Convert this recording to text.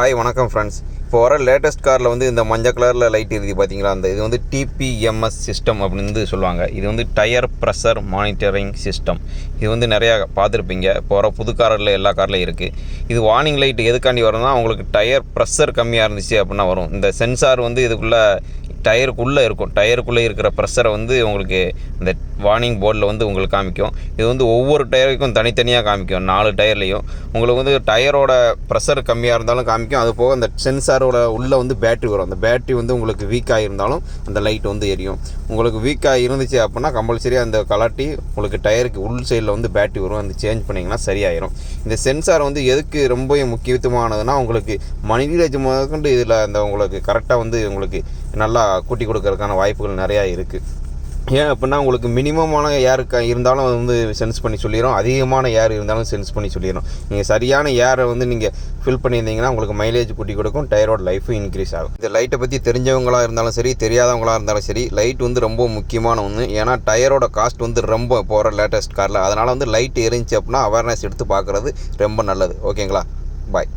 Hi வணக்கம் friends இப்போ வர லேட்டஸ்ட் காரில் வந்து இந்த மஞ்சள் கலரில் லைட் இருக்குது பார்த்தீங்களா அந்த இது வந்து டிபிஎம்எஸ் சிஸ்டம் அப்படின்னு வந்து சொல்லுவாங்க. இது வந்து டயர் ப்ரெஷர் மானிட்டரிங் சிஸ்டம் இது வந்து நிறையா பார்த்துருப்பீங்க. இப்போ வர புது காரில் எல்லா கார்லையும் இருக்குது இது வார்னிங் லைட் எதுக்காண்டி வரும்னா உங்களுக்கு டயர் ப்ரெஷர் கம்மியாக இருந்துச்சு அப்படின்னா வரும். இந்த சென்சார் வந்து இதுக்குள்ளே டயருக்குள்ளே இருக்கும். டயருக்குள்ளே இருக்கிற ப்ரெஷரை வந்து உங்களுக்கு இந்த வார்னிங் போர்டில் வந்து உங்களுக்கு காமிக்கும். இது வந்து ஒவ்வொரு டயருக்கும் தனித்தனியாக காமிக்கும். நாலு டயர்லேயும். உங்களுக்கு வந்து டயரோட ப்ரெஷர் கம்மியாக இருந்தாலும் காமிக்கும். அது போக அந்த சென்சாரோட உள்ளே வந்து பேட்டரி வரும். அந்த பேட்டரி வந்து உங்களுக்கு வீக்காக இருந்தாலும் அந்த லைட் வந்து எரியும். உங்களுக்கு வீக்காக இருந்துச்சு அப்படின்னா கம்பல்சரி அந்த கலாட்டி உங்களுக்கு டயருக்கு உள் சைடில் வந்து பேட்டரி வரும். அந்த சேஞ்ச் பண்ணிங்கன்னா சரியாயிரும். இந்த சென்சார் வந்து எதுக்கு ரொம்ப முக்கியத்துவமானதுன்னா உங்களுக்கு மனிதராஜ் முதற்கொண்டு இதில் அந்த உங்களுக்கு கரெக்டாக வந்து உங்களுக்கு நல்லா கூட்டி கொடுக்கறதுக்கான வாய்ப்புகள் நிறையா இருக்குது ஏன் அப்படின்னா உங்களுக்கு மினிமமான ஏர் க இருந்தாலும் வந்து சென்ஸ் பண்ணி சொல்லிடும் அதிகமான ஏர் இருந்தாலும் சென்ஸ் பண்ணி சொல்லிடும் நீங்கள் சரியான ஏரை வந்து நீங்கள் ஃபில் பண்ணியிருந்தீங்கன்னா உங்களுக்கு மைலேஜ் கூட்டி கொடுக்கும். டயரோட லைஃபும் இன்க்ரீஸ் ஆகும். இந்த லைட்டை பற்றி தெரிஞ்சவங்களாக இருந்தாலும் சரி தெரியாதவங்களாக இருந்தாலும் சரி லைட் வந்து ரொம்ப முக்கியமான ஒன்று ஏன்னா டயரோட காஸ்ட் வந்து ரொம்ப போகிற லேட்டஸ்ட் காரில் அதனால் வந்து லைட் எரிஞ்சு அப்படின்னா அவேர்னஸ் எடுத்து பார்க்குறது ரொம்ப நல்லது. ஓகேங்களா பாய்